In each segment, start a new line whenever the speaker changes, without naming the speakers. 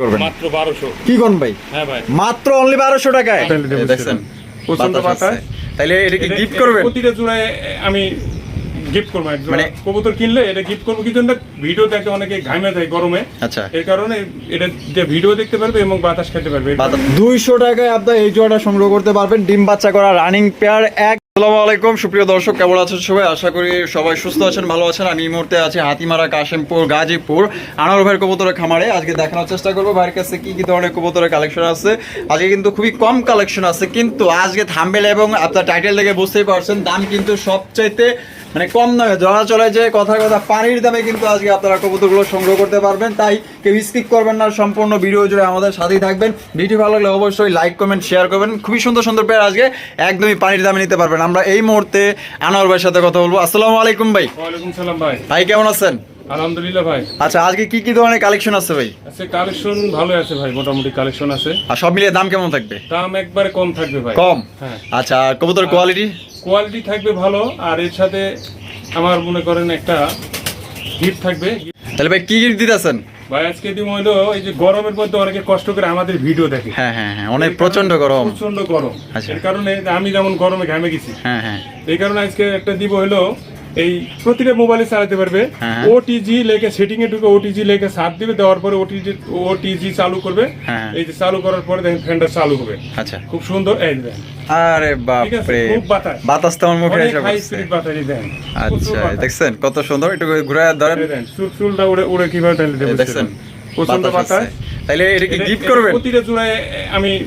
করবেন।
মাত্র বারোশো।
কি কোন ভাই?
হ্যাঁ ভাই।
মাত্র অনলি বারোশো টাকায়?
তাহলে দেবো
এই দেখছেন
প্রচণ্ড
বাতাস।
বাতাস।
এটা কি গিফট করবেন?
প্রতিটা জোড়ায় আমি গিফট করব।
মানে-
কবুতর কিনলে এটা গিফট করব। কি জন্য ভিডিও দেখে অনেকে ঘামে যায় গরমে।
আচ্ছা।
এর কারণে এটা যে ভিডিও দেখতে পারবে এবং বাতাস খেতে পারবে।
দুইশো টাকায় আপনার এই জোড়াটা সংগ্রহ করতে পারবেন। ডিম বাচ্চা করা রানিং পেয়ার এক আসসালামু আলাইকুম, সুপ্রিয় দর্শক, কেমন আছেন সবাই? আশা করি সবাই সুস্থ আছেন, ভালো আছেন। আমি এই মুহূর্তে আছি হাতিমারা, কাশিমপুর, গাজীপুর আনার ভাইয়ের কবুতরের খামারে। আজকে দেখানোর চেষ্টা করব ভাইয়ের কাছে কী কী ধরনের কবুতরের কালেকশন আছে। আজকে কিন্তু খুবই কম কালেকশন আছে, কিন্তু আজকে থাম্বেল এবং আপনার টাইটেল দেখে বুঝতেই পারছেন, দাম কিন্তু সবচাইতে মানে কম দামে ধরা চলে যে কথা কথা পানির দামে কিন্তু আজকে আপনারা কবুতরগুলো সংগ্রহ করতে পারবেন। তাই কেউ স্কিপ করবেন না সম্পূর্ণ ভিডিও জুড়ে আমাদের সাথেই থাকবেন। ভিডিও ভালো লাগলে অবশ্যই লাইক কমেন্ট শেয়ার করবেন। খুবই সুন্দর সুন্দর পেয়ার আজকে একদমই পানির দামে নিতে পারবেন। আমরা এই মুহূর্তে আনোয়ার ভাইয়ের সাথে কথা বলব। আসসালামু আলাইকুম ভাই।
ওয়ালাইকুম সালাম ভাই।
ভাই কেমন আছেন?
আলহামদুলিল্লাহ ভাই।
আচ্ছা আজকে কি কি ধরনের কালেকশন আছে ভাই?
আজকে কালেকশন ভালো আছে ভাই মোটামুটি কালেকশন আছে।
আর সব মিলিয়ে দাম কেমন থাকবে?
দাম একবারে কম থাকবে ভাই।
কম?
হ্যাঁ।
আচ্ছা আর কবুতর কোয়ালিটি
কোয়ালিটি থাকবে ভালো আর এর সাথে আমার মনে করেন একটা গিফট থাকবে।
তাহলে ভাই কি গিফট দিতেছেন?
ভাই আজকে দিন হইল এই যে গরমের মধ্যে অনেকে কষ্ট করে আমাদের ভিডিও দেখে।
হ্যাঁ হ্যাঁ হ্যাঁ অনেক প্রচণ্ড গরম।
প্রচণ্ড গরম।
আচ্ছা।
এর কারণে আমি যেমন গরমে ঘামে গেছি।
হ্যাঁ হ্যাঁ।
এই কারণে আজকে একটা দিব হলো এই প্রতিটা মোবাইলে চালাতে পারবে।
হ্যাঁ।
ওটিজি লেখে সেটিং এ ঢুকে ওটিজি লেখে সাত দিবে দেওয়ার পরে ওটিজি ওটিজি চালু করবে।
হ্যাঁ।
এই যে চালু করার পরে দেখেন ফ্যানটা চালু হবে।
আচ্ছা।
খুব সুন্দর এই দেখেন।
আরে বাপরে।
খুব বাতাস।
তো আমার মুখে এসে পড়ছে। আচ্ছা। দেখছেন কত সুন্দর। একটু ঘুরে ধরেন।
চুলটা উড়ে উড়ে কীভাবে টানলে
দেখছেন
প্রচণ্ড
বাতাস এটা কি গিফট করবেন?
প্রতিটা জোড়ায় আমি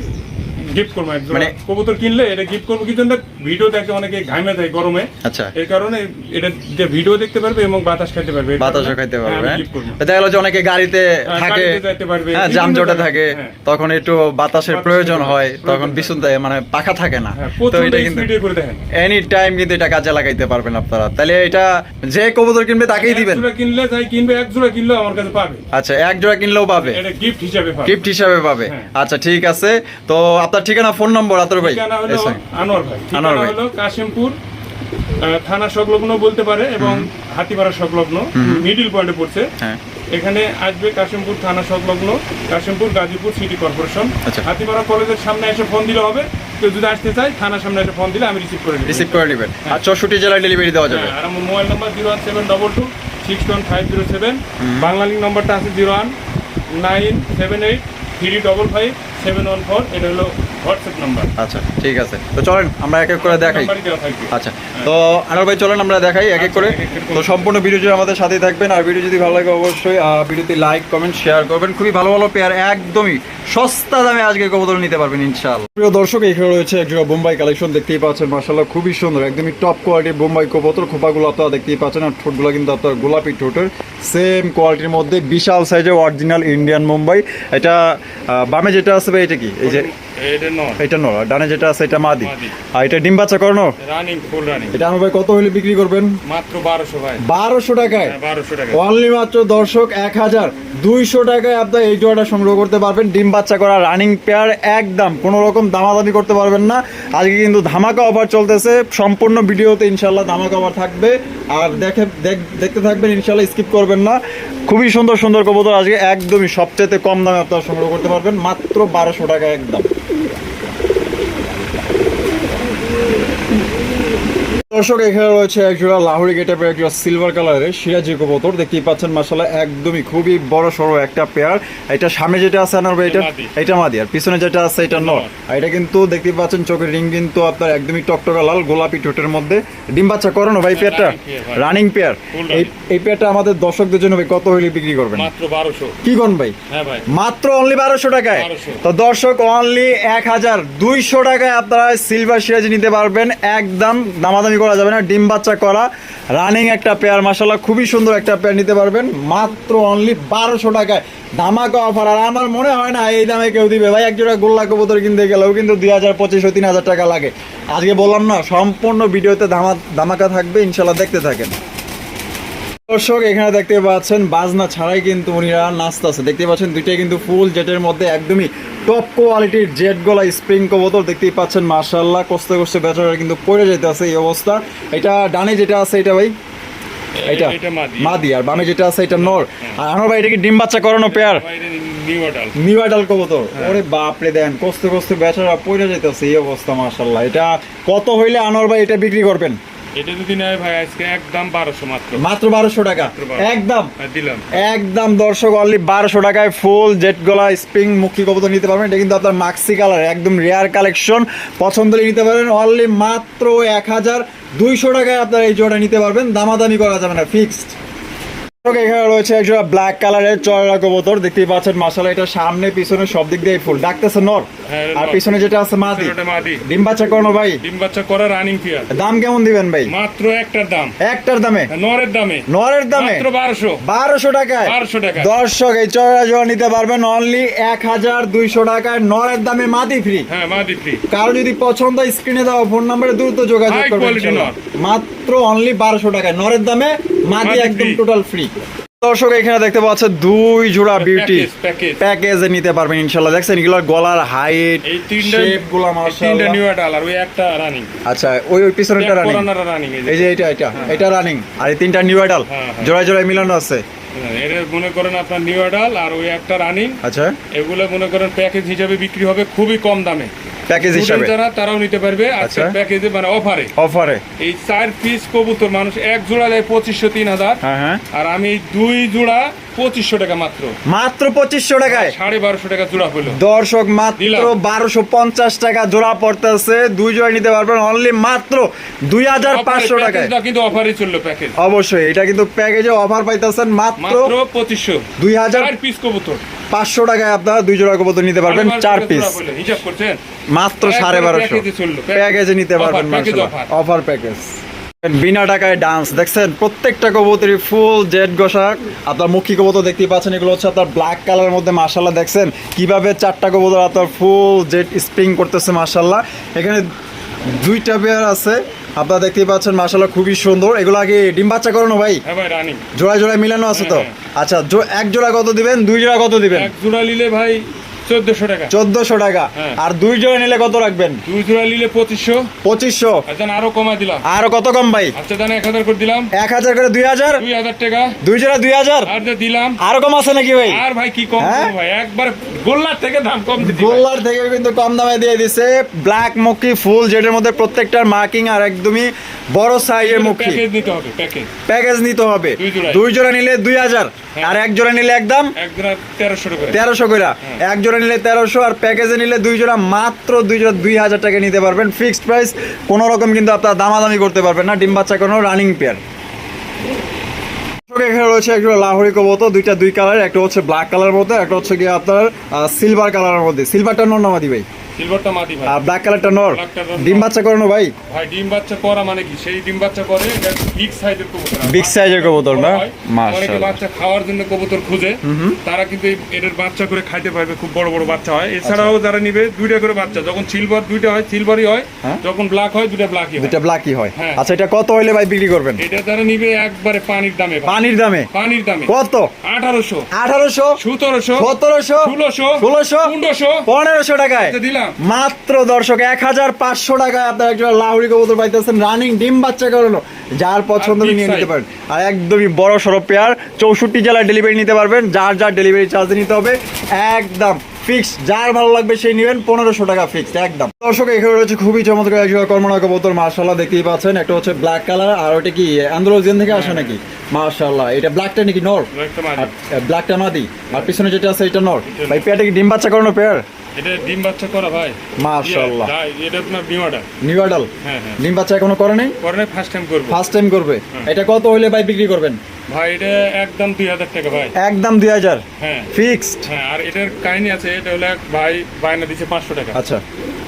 গিফট করব।
মানে-
কবুতর কিনলে এটা গিফট করব। কি জন্য? ভিডিও দেখে অনেকে ঘামে যায় গরমে।
আচ্ছা।
এর কারণে এটা যে ভিডিও দেখতে পারবে এবং বাতাস খেতে পারবে।
বাতাসও
কারণে, হ্যাঁ,
পারবে হ্যাঁ? দেখা গেলো যে অনেকে গাড়িতে
হ্যাঁ,
থাকে
যাইতে পারবে,
হ্যাঁ
বিভিন্ন
জামজটে থাকে। তখন একটু বাতাসের প্রয়োজন হয় তখন। বিশুন দেয় মানে পাখা থাকে না। তো এটা কিন্তু
স্পিডে করে দেখেন।
এনি টাইম কিন্তু এটা কাজে লাগাইতে পারবেন আপনারা। তাহলে এটা যে কবুতর কিনবে তাকেই দিবেন।
কিনলে যাই কিনবে এক জোড়া কিনলেও আমার কাছে পাবে।
আচ্ছা এক জোড়া কিনলেও পাবে।
এটা গিফট হিসাবে পাবে।
গিফট হিসাবে পাবে। আচ্ছা ঠিক আছে। তো আপনার ঠিকানা ফোন নম্বর আতর ভাই?
ঠিকানা হলো আনোয়ার ভাই।
আনোয়ার
ঠিকানা হলো কাশিমপুর থানা সংলগ্ন বলতে পারে এবং হাতিপাড়া সংলগ্ন মিডিল পয়েন্টে পড়ছে।
হ্যাঁ।
এখানে আসবে কাশিমপুর থানা সংলগ্ন কাশিমপুর গাজীপুর সিটি কর্পোরেশন।
আচ্ছা।
হাতিপাড়া কলেজের সামনে এসে ফোন দিলে হবে। কেউ যদি আসতে চায় থানার সামনে এসে ফোন দিলে আমি রিসিভ করে নিই
রিসিভ করে নেবেন। আর চৌষট্টি জেলায় ডেলিভারি দেওয়া যাবে।
হ্যাঁ, আর আমার mobile number zero one seven double two six one five zero seven Banglalink নাম্বারটা আছে zero one nine seven eight three double five seven one four. এটা হলো হোয়াটসঅ্যাপ নাম্বার
আচ্ছা ঠিক আছে। তো চলেন আমরা এক এক করে দেখাই। আচ্ছা তো আনোয়ার ভাই চলেন আমরা দেখাই এক এক করে।
আচ্ছা,
তো সম্পূর্ণ ভিডিও জুড়ে আমাদের সাথেই থাকবেন। আর ভিডিও যদি ভালো লাগে অবশ্যই ভিডিওতে লাইক কমেন্ট শেয়ার করবেন। খুবই ভালো ভালো পেয়ার একদমই সস্তা দামে আজকে কবুতর নিতে পারবেন ইনশাআল্লাহ। প্রিয় দর্শক এখানে রয়েছে একজোড়া বোম্বাই কালেকশন দেখতেই পাচ্ছেন মার্শাল্লাহ খুবই সুন্দর একদমই টপ কোয়ালিটির বোম্বাই কবুতর। খোপাগুলো আপনারা দেখতেই পাচ্ছেন আর ঠোঁটগুলো কিন্তু আপনার গোলাপি ঠোঁটের। সেম কোয়ালিটির মধ্যে বিশাল সাইজের অরিজিনাল ইন্ডিয়ান মুম্বাই এটা বামে যেটা আসবে এটা কি? এই যে
এটা
নর ডানে যেটা আছে এটা মাদি। আর এটা ডিম বাচ্চা করানো
রানিং ফুল রানিং
এটা আমার ভাই কত হলে বিক্রি করবেন?
মাত্র ভাই।
টাকায়?
হ্যাঁ, বারোশো টাকা
অনলি মাত্র দর্শক টাকায় আপনার এই জোড়াটা সংগ্রহ করতে পারবেন। ডিম বাচ্চা করা রানিং পেয়ার একদম কোনো রকম দামাদামি করতে পারবেন না। আজকে কিন্তু ধামাকা অফার চলতেছে। সম্পূর্ণ ভিডিওতে ইনশাল্লাহ ধামাকা অফার থাকবে। আর দেখে দেখ- দেখতে থাকবেন ইনশাল্লাহ স্কিপ করবেন না। খুবই সুন্দর সুন্দর কবুতর আজকে একদমই সবচেয়ে কম দামে আপনারা সংগ্রহ করতে পারবেন। মাত্র বারোশো টাকা একদম। দর্শক এখানে রয়েছে একজোড়া লাহোরি গেটাপের একটা সিলভার কালারের সিরাজি কবুতর। দেখতেই পাচ্ছেন মাসালা একদমই খুবই বড় সড়ো একটা পেয়ার। এটা সামনে যেটা আছে আনার এটা এটা মাদি। আর পিছনে যেটা আছে এটা নর। আর এটা কিন্তু দেখতেই পাচ্ছেন চোখের রিং কিন্তু আপনার একদমই টকটকা লাল গোলাপি ঠোঁটের মধ্যে। ডিম বাচ্চা করানো ভাই পেয়ারটা?
pair ভাই।
রানিং পেয়ার এই এই পেয়ারটা আমাদের দর্শকদের জন্য ভাই কত হইলে বিক্রি করবেন?
মাত্র বারোশো।
কি কোন ভাই?
হ্যাঁ ভাই।
মাত্র অনলি বারোশো টাকায়।
1200
তো দর্শক অনলি এক হাজার দুইশো টাকায় আপনারা সিলভার সিরাজি নিতে পারবেন একদম দামাদামি করা যাবে না, ডিম বাচ্চা করা রানিং একটা পেয়ার মাসাল্লাহ খুবই সুন্দর একটা পেয়ার নিতে পারবেন, মাত্র অনলি বারোশো টাকায়। ধামাকা অফার আর আমার মনে হয় না এই দামে কেউ দিবে। ভাই, এক জোড়া গোল্লা কবুতর কিনতে গেলেও কিন্তু দুই হাজার, পঁচিশশো, তিন হাজার টাকা লাগে। আজকে বললাম না, সম্পূর্ণ ভিডিওতে ধামা ধামাকা থাকবে ইনশাল্লাহ দেখতে থাকেন। দর্শক এখানে দেখতে পাচ্ছেন বাজনা ছাড়াই কিন্তু উনিরা নাচতেছে দেখতে পাচ্ছেন দুইটাই কিন্তু ফুল জেটের মধ্যে একদমই টপ কোয়ালিটির জেট গলা স্প্রিং কবুতর। দেখতেই পাচ্ছেন মার্শাল্লাহ কষ্ট কষ্ট বেচারা কিন্তু পড়ে যেতে আছে এই অবস্থা। এটা ডানে যেটা আছে এটা ভাই? এটা
এটা মাদি।
আর বামে যেটা আছে এটা নর। আর আনোয়ার ভাই এটা কি ডিম বাচ্চা করানো পেয়ার
নিউ
কবুতর।
হ্যাঁ।
ওরে বাপরে দেন কষ্ট কষ্ট বেচারা পড়ে যাইতেছে এই অবস্থা এটা কত হইলে আনোয়ার ভাই এটা বিক্রি করবেন?
এটা যদি নেয় ভাই আজকে একদম বারোশো মাত্র।
মাত্র বারোশো টাকা? একদম?
দিলাম।
একদম দর্শক অনলি বারোশো টাকায় ফুল জেট গলা স্প্রিং মুখী কবুতর নিতে পারবেন। এটা কিন্তু আপনার মাক্সি কালার একদম রেয়ার কালেকশন পছন্দ নিতে পারেন অনলি মাত্র এক হাজার দুইশো টাকায় আপনারা এই জোড়া নিতে পারবেন। দামাদামি করা যাবে না ফিক্সড এখানে রয়েছে একজোড়া ব্ল্যাক কালারের চড়া কবুতর। দেখতেই পাচ্ছেন মাসালা এটা সামনে পিছনে সব দিক দিয়ে ফুল। ডাকতেছে নর।
হ্যাঁ,
আর পিছনে যেটা আছে মাদি। ডিম বাচ্চা করানো ভাই?
ডিম বাচ্চা করা রানিং পিয়ার
দাম কেমন দিবেন ভাই?
মাত্র একটার দাম।
একটার দামে?
নরের দামে।
নরের দামে?
মাত্র বারোশো।
বারোশো টাকায়?
বারোশো টাকা
দর্শক এই চড়া জোড়া নিতে পারবেন অনলি এক হাজার দুইশো টাকায়। নরের দামে মাদি ফ্রি
হ্যাঁ মাদি ফ্রি
কারও যদি পছন্দ স্ক্রিনে দেওয়া ফোন নাম্বারে দ্রুত যোগাযোগ করবেন।
নর।
মাত্র অনলি বারোশো টাকায়। নরের দামে মাদি একদম টোটাল ফ্রি দর্শক এখানে দেখতে পাচ্ছেন দুই জোড়া বিউটি
প্যাকেজ
নিতে পারবেন ইনশাল্লাহ দেখছেন এগুলোর গলার হাইট
এই তিনটা
শেপগুলা
এই তিনটা নিউ অ্যাডাল আর ওই একটা রানিং
আচ্ছা ওই ওই পিছনেরটা রানিং এই যে। এটা এটা এটা রানিং আর এই তিনটা নিউ আইডাল
হ্যাঁ, হ্যাঁ।
জোড়ায় জোড়ায় মিলানো আছে।
এটা মনে করেন আপনার নিউ অ্যাডাল আর ওই একটা রানিং
আচ্ছা।
এগুলো মনে করেন প্যাকেজ হিসেবে বিক্রি হবে খুবই কম দামে।
প্যাকেজ হিসাবে।
যারা তারাও নিতে পারবে
আচ্ছা।
প্যাকেজে মানে অফারে
অফারে
এই চার পিস কবুতর মানুষ এক জোড়া দেয় পঁচিশশো তিন হাজার।
হ্যাঁ হ্যাঁ।
আর আমি দুই জোড়া পঁচিশশো টাকা মাত্র।
মাত্র পঁচিশশো টাকায়।
সাড়ে বারোশো টাকা জোড়া হলো।
দর্শক মাত্র বারোশো পঞ্চাশ টাকা জোড়া পড়তেছে। দুই জোড়া নিতে পারবেন অনলি মাত্র দুই হাজার পাঁচশো টাকায়।
কিন্তু অফারে চলল প্যাকেজ
অবশ্যই এটা কিন্তু প্যাকেজে অফার পাইতেছেন মাত্র
পঁচিশশো।
দুই হাজার
চার পিস কবুতর।
পাঁচশো টাকায় আপনারা দুই জোড়া কবুতর নিতে পারবেন চার পিস মাত্র সাড়ে বারোশো।
প্যাকেজে
নিতে পারবেন। অফার প্যাকেজ বিনা টাকায় ডান্স দেখছেন প্রত্যেকটা কবুতরই ফুল জেড গোশাক আপনার মুখী কবুতর দেখতে পাচ্ছেন এগুলো হচ্ছে আপনার ব্ল্যাক কালারের মধ্যে মার্শাল্লাহ দেখছেন? কীভাবে চারটা কবুতর আপনার ফুল জেড স্প্রিং করতেছে মার্শাল্লাহ এখানে দুইটা পেয়ার আছে। আপনারা দেখতেই পাচ্ছেন মার্শাল্লাহ খুবই সুন্দর। এগুলো আগে ডিম বাচ্চা করানো ভাই?
হ্যাঁ
জোড়ায় জোড়ায় মিলানো আছে তো?
হ্যাঁ,
আচ্ছা এক জোড়া কত দিবেন? দুই জোড়া কত দিবেন?
এক জোড়া নিলে ভাই চোদ্দশো টাকা।
চোদ্দশো টাকা।
হ্যাঁ।
আর দুই জোড়া নিলে কত রাখবেন?
দুই জোড়া নিলে পঁচিশশো।
পঁচিশশো।
আচ্ছা আরও কমাই দিলাম।
আর কত কম ভাই?
আচ্ছা এক হাজার করে দিলাম।
এক হাজার করে দুই হাজার?
দুই হাজার টাকা।
দুই জোড়া দুই হাজার?
আর যে দিলাম।
আরও কম আছে নাকি ভাই?
আর ভাই কি কম
হ্যাঁ?
ভাই? একবার গোল্লার থেকে দাম কম ভাই।
গোল্লার থেকে কিন্তু কম দামে দিয়ে দিছে। ব্ল্যাক মুখী ফুল যেটার মধ্যে প্রত্যেকটার মার্কিং আর একদমই বড় সাইজের মুখী।
প্যাকেজ নিতে হবে দুই
জোড়া নিলে দুই হাজার আর এক জোড়া নিলে একদম
তেরোশো
তেরোশো করে। এক জোড়া নিলে তেরোশো আর প্যাকেজে নিলে দুই জোড়া মাত্র দুই জোড়া দুই হাজার টাকা নিতে পারবেন। ফিক্সড প্রাইস কোনো রকম কিন্তু আপনার দামাদামি করতে পারবেন না। ডিম বাচ্চা কোনো রানিং পেয়ার এখানে রয়েছে একটা লাহোরি কবুতর দুইটা দুই কালার একটা হচ্ছে ব্ল্যাক কালারের মধ্যে একটা হচ্ছে গিয়ে আপনার সিলভার কালারের মধ্যে। সিলভারটা নর নামাদি ভাই।
সিলভারটা মাটি ভাই।
আর ব্ল্যাক কালারটা নর। ডিম বাচ্চা করানো ভাই।
ভাই ডিম বাচ্চা করা মানে কি? সেই ডিম বাচ্চা করে বিগ সাইজের কবুতর।
size এর কবুতর না? মাশাআল্লাহ।
বাচ্চা খাওয়ার জন্য কবুতর খুঁজে। তারা কিন্তু এটার বাচ্চা করে খাইতে পারবে খুব বড় বড় বাচ্চা হয়। এছাড়াও যারা নিবে দুইটা করে বাচ্চা। যখন সিলভার দুইটা হয় সিলভারই হয়
হ্যাঁ।
যখন ব্ল্যাক হয় দুইটা ব্ল্যাকই হয়।
দুইটা ব্ল্যাকই হয়।
হ্যাঁ।
আচ্ছা এটা কত হইলে ভাই বিক্রি করবেন?
এটা যারা নিবে একবারে পানির দামে।
পানির দামে?
পানির দামে।
কত?
আঠারোশো।
আঠারোশো?
সতেরোশো।
সতেরোশো?
ষোলোশো?
ষোলোশো?
পনেরোশো?
পনেরোশো টাকায়?
এটা দিলাম।
মাত্র দর্শক এক হাজার পাঁচশো টাকায় আপনার একজন লাহুরি কবুতর পাইতেছেন রানিং ডিম বাচ্চা করানো যার পছন্দ নিয়ে নিতে পারেন। আর একদমই বড় সড়ো পেয়ার চৌষট্টি জেলায় ডেলিভারি নিতে পারবেন। যার যার ডেলিভারি চার্জ নিতে হবে একদম ফিক্স যার ভালো লাগবে সেই নেবেন পনেরোশো টাকা ফিক্সড একদম। দর্শক এখানে রয়েছে খুবই চমৎকার একজন কর্মনা কবুতর মার্শাল্লাহ দেখতেই পাচ্ছেন। একটা হচ্ছে ব্ল্যাক কালার আর ওটা কি আন্দ্রোজিয়ান থেকে আসে নাকি? মার্শাল্লাহ এটা ব্ল্যাকটা নাকি নর?
একটা।
ব্ল্যাকটা মাদি। আর পিছনে যেটা আছে এটা নর? ভাই পেয়ারটা কি ডিম বাচ্চা করানো পেয়ার
এটা ডিম বাচ্চা করা ভাই?
মাশাআল্লাহ।
ইয়ে, এটা আপনার
নিউ
হ্যাঁ হ্যাঁ।
ডিম বাচ্চা এখনও করে নাই?
পরে ফার্স্ট টাইম করবে।
ফার্স্ট টাইম করবে। এটা কত হইলে ভাই বিক্রি করবেন?
ভাই এটা একদম টাকা ভাই।
একদম
হ্যাঁ।
ফিক্সড?
হ্যাঁ আর এটার কাহিনী আছে এটা হলো এক ভাই বায়না দিচ্ছে পাঁচশো টাকা।
আচ্ছা।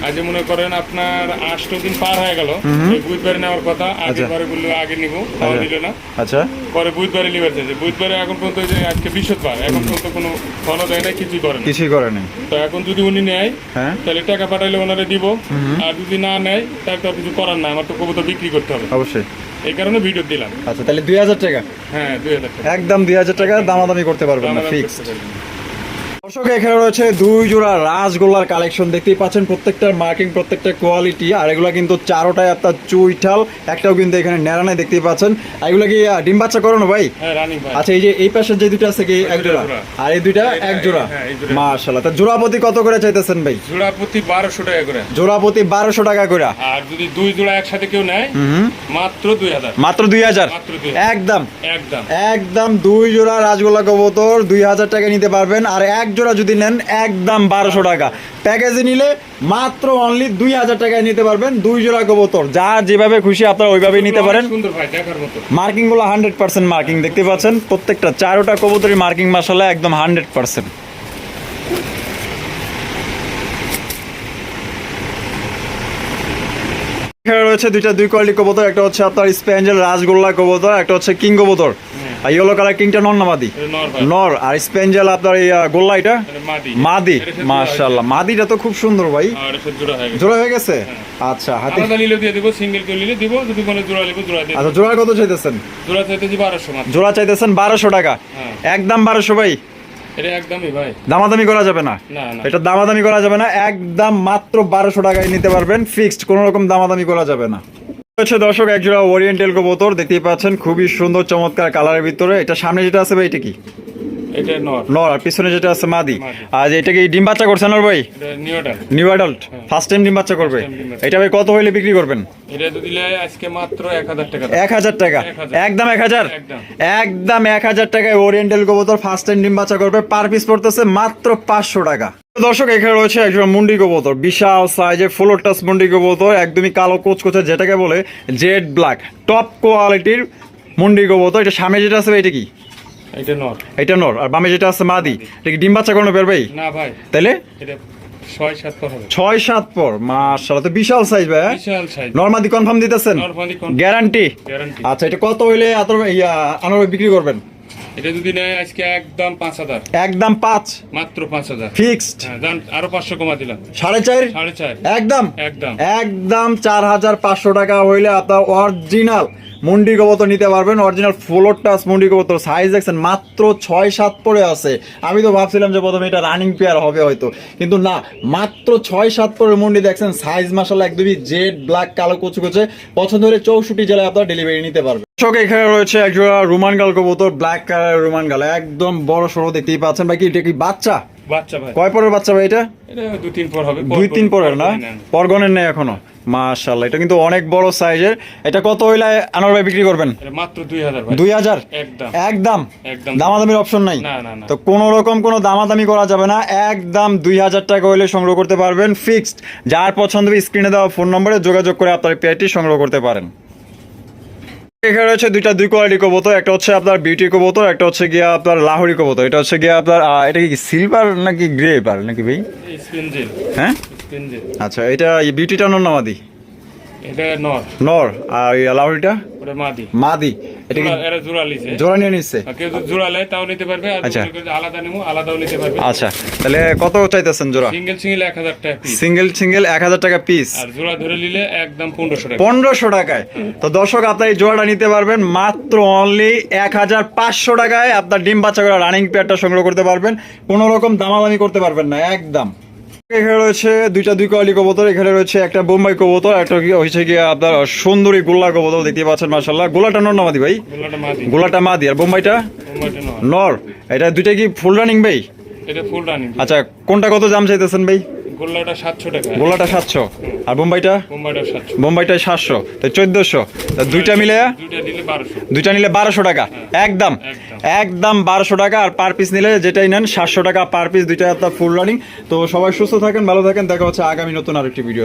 আজ মনে করেন আপনার আটটো দিন পার হয়ে গেল বুধবারে নেওয়ার কথা আগে বারে বলল আগে নিবো খাওয়া দিল না।
আচ্ছা।
পরে বুধবারে নিবার চাইছে। বুধবারে এখন পর্যন্ত ওই যে আজকে বৃহস্পতিবার এখন পর্যন্ত কোনো দেয় না কিছুই করে না
কিছুই করে নাই।
তো এখন যদি উনি নেয়
হ্যাঁ।
তাহলে টাকা পাঠাইলে ওনারে দিব। আর যদি না নেয় তাহলে তো কিছু করার না আমার তো কবুতর বিক্রি করতে হবে।
অবশ্যই।
এই কারণে ভিডিও দিলাম।
আচ্ছা তাহলে দুই হাজার টাকা।
হ্যাঁ দুই হাজার টাকা।
একদম দুই হাজার টাকা দামাদামি করতে পারবেন না ফিক্সড। দর্শক এখানে রয়েছে দুই জোড়া রাসগোল্লার কালেকশন দেখতেই পাচ্ছেন প্রত্যেকটার মার্কিং প্রত্যেকটা কোয়ালিটি আর এগুলো কিন্তু চারোটায় আপনার চুইঠাল একটাও কিন্তু এখানে নেড়ানায় দেখতেই পাচ্ছেন। আর এগুলো কি ডিম বাচ্চা করানো ভাই?
হ্যাঁ ভাই।
আচ্ছা এই যে এই পাশের যে দুটো আছে কি এক জোড়া। আর এই দুইটা এক জোড়া?
হ্যাঁ।
মাশাল্লাহ তা জোড়াপতি কত করে চাইতেছেন ভাই?
জোড়া প্রতি বারোশো টাকা করে।
জোড়াপতি বারোশো টাকা করে।
আর যদি দুই জোড়া একসাথে কেউ নেয় মাত্র দুই হাজার।
মাত্র দুই হাজার। একদম।
একদম।
একদম দুই জোড়া রাজগোল্লা কবুতর দুই হাজার টাকা নিতে পারবেন। আর এক জোড়া যদি নেন একদম বারোশো টাকা। প্যাকেজে নিলে মাত্র অনলি দুই হাজার টাকায় নিতে পারবেন দুই জোড়া কবুতর। যা যেভাবে খুশি আপনারা ওইভাবেই নিতে পারেন।
অনেক সুন্দর ভাই দেখার মতো।
মার্কিংগুলো হান্ড্রেড পার্সেন্ট মার্কিং দেখতে পাচ্ছেন? প্রত্যেকটা চারোটা কবুতরই মার্কিং মাসালা একদম হান্ড্রেড পার্সেন্ট। এখানে রয়েছে দুইটা দুই কোয়ালিটি কবুতর একটা হচ্ছে আপনার স্প্যাঞ্জেল রাজগোল্লা কবুতর একটা হচ্ছে কিং কবুতর। আর ইয়েলো কালার কিংটা নন নামাদি
এটা নর
আর স্প্যাঞ্জেল আপনার এই গোল্লা এটা?
মাদি।
মাদি। মাদিটা তো খুব সুন্দর ভাই।
সাথে জোড়া হয়ে গেছে?
হয়ে। আচ্ছা হাতে
নিলে দিয়ে দেবো সিঙ্গেল কেউ নিলে দিব যদি কোনো জোড়া নেব জোড়া
আচ্ছা জোড়া কত চাইতেছেন?
জোড়া চাইতে যে বারোশো
জোড়া চাইতেছেন টাকা।
হ্যাঁ।
একদম বারোশো ভাই।
এটা একদমই ভাই।
দামাদামি করা যাবে না?
না না।
এটা দামাদামি করা যাবে না। একদম মাত্র বারোশো টাকায় নিতে পারবেন। ফিক্সড কোনো রকম দামাদামি করা যাবে না। হচ্ছে দর্শক একজোড়া ওরিয়েন্টাল কবুতর, দেখতেই পাচ্ছেন, খুবই সুন্দর, চমৎকার কালারের ভিতরে। এটা সামনে যেটা আছে ভাই, এটা কি?
এটা নর।
নর আর পিছনে যেটা আছে মাদি। আর এটা কি ডিম বাচ্চা করছে নর ভাই? নিউ অ্যাডাল্ট ফার্স্ট টাইম ডিম বাচ্চা করবে। এটা ভাই কত হইলে বিক্রি করবেন?
এটা তো দিলে আজকে মাত্র এক হাজার টাকা
এক হাজার টাকা? একদম টাকায় ওরিয়েন্টাল কবুতর ফার্স্ট টাইম ডিম বাচ্চা করবে। পার পিস পড়তেছে মাত্র পাঁচশো টাকা। দর্শক এখানে রয়েছে একজন মুন্ডি কবুতর। বিশাল সাইজের ফ্লোর টাস মুন্ডি কবুতর একদমই কালো কোচকোচে যেটাকে বলে জেড ব্ল্যাক টপ কোয়ালিটির মুন্ডি কবুতর। এটা সামনে যেটা আছে এটা কি?
এটা নর।
এটা নর আর বামে যেটা আছে মাদি এটা কি ডিম বাচ্চা করানো বের ভাই?
না ভাই। এটা ছয় সাত পর হবে।
ছয় সাত পর মাশাআল্লাহ তো বিশাল সাইজ ভাই?
বিশাল সাইজ
নর্মাদি কনফার্ম দিতেছেন? গ্যারান্টি
গ্যারান্টি
আচ্ছা এটা কত হইলে ইয়া বিক্রি করবেন?
এটা যদি নেয় আজকে একদম পাঁচ হাজার।
একদম পাঁচ।
মাত্র পাঁচ হাজার।
ফিক্সড।
আরও পাঁচশো কমা দিলাম।
সাড়ে চার?
সাড়ে চার।
একদম?
একদম।
একদম চার হাজার পাঁচশো টাকা হইলে আপনার অরিজিনাল মুন্ডি কবুতর নিতে পারবেন। অরিজিনাল ফ্লোর টাচ মুন্ডি কবুতর। সাইজ দেখছেন মাত্র ছয় সাত পরে আছে। আমি তো ভাবছিলাম যে প্রথমে এটা রানিং পেয়ার হবে হয়তো। কিন্তু না মাত্র ছয় সাত পরে মুন্ডি দেখছেন সাইজ মাসাল একদমই জেড ব্ল্যাক কালো কুচু কুচে পছন্দ হলে চৌষট্টি জেলায় আপনার ডেলিভারি নিতে পারবেন। দর্শক এখানে রয়েছে একজোড়া রোমান গাল কবুতর ব্ল্যাক কালার রোমান গালা একদম বড় সড়ো দেখতেই পাচ্ছেন। ভাই কি এটা কি বাচ্চা?
বাচ্চা ভাই।
কয় পরের বাচ্চা ভাই এটা?
এটা দুই তিন পর হবে
দুই তিন পরের না? পরগনের নেই এখনও। মাশাল্লাহ এটা কিন্তু অনেক বড় সাইজের। এটা কত হইলে আনোয়ার ভাই বিক্রি করবেন?
এটা মাত্র দুই হাজার ভাই।
দুই হাজার?
একদম।
একদম?
একদম।
দামাদামির অপশন নাই?
না না না।
তো কোনো রকম কোনো দামাদামি করা যাবে না। একদম দুই হাজার টাকা হইলে সংগ্রহ করতে পারবেন ফিক্সড যার পছন্দ স্ক্রিনে দেওয়া ফোন নম্বরে যোগাযোগ করে আপনার পেয়ারটি সংগ্রহ করতে পারেন। এখানে রয়েছে দুইটা দুই কোয়ালিটি কবুতর একটা হচ্ছে আপনার বিউটি কবুতর একটা হচ্ছে গিয়া আপনার লাহোরি কবুতর। এটা হচ্ছে গিয়া আপনার এটা কি সিলভার নাকি গ্রে পার নাকি ভাই? হ্যাঁ? আচ্ছা এটা বিউটিটা নর নামাদি
এটা নর।
নর। আর
ওটা মাদি।
মাদি। এটা কি
জোড়া- এরা জোড়া লিছে
জোড়া নিয়ে নিচ্ছে
আর কেউ জোড়া লেয় তাও নিতে পারবে। আর
আচ্ছা।
আলাদা নেব আলাদাও নিতে পারবে।
আচ্ছা। তাহলে কত চাইতেছেন জোড়া?
সিঙ্গেল সিঙ্গেল এক হাজার টাকা পিস
সিঙ্গেল টাকা পিস
আর জোড়া ধরে নিলে একদম পনেরোশো টাকা।
পনেরোশো টাকায়। তো দর্শক আপনার এই জোড়াটা নিতে পারবেন। মাত্র অনলি এক হাজার পাঁচশো টাকায় আপনার ডিম বাচ্চা করে রানিং পেয়ারটা সংগ্রহ করতে পারবেন। কোনো রকম দামাদামি করতে পারবেন না। একদম। এখানে রয়েছে দুইটা দুই কোয়ালি কবুতর এখানে রয়েছে একটা বোম্বাই কবুতর একটা কি হয়েছে গিয়ে আপনার সুন্দরী গোল্লা কবুতর দেখতে পাচ্ছেন মার্শাল্লাহ গোলাটা নর নামাদি ভাই?
গোলাটা মাদি।
আর বোম্বাইটা?
নর।
এটা দুইটা কি ফুল রানিং ভাই? আচ্ছা কোনটা কত দাম চাইতেছেন ভাই?
গোল্লাটা সাতশো টাকা।
আর বোম্বাইটা?
বোম্বাইটা সাতশো।
বোম্বাইটা সাতশো। তো চোদ্দশো। দুইটা মিলে? দুইটা নিলে বারোশো। টাকা। একদম।
একদম।
একদম বারোশো টাকা। আর পার পিস নিলে যেটাই নেন সাতশো টাকা পার পিস। দুইটা আপনার ফুল রানিং। তো সবাই সুস্থ থাকেন ভালো থাকেন। দেখা হচ্ছে আগামী নতুন আরেকটি ভিডিও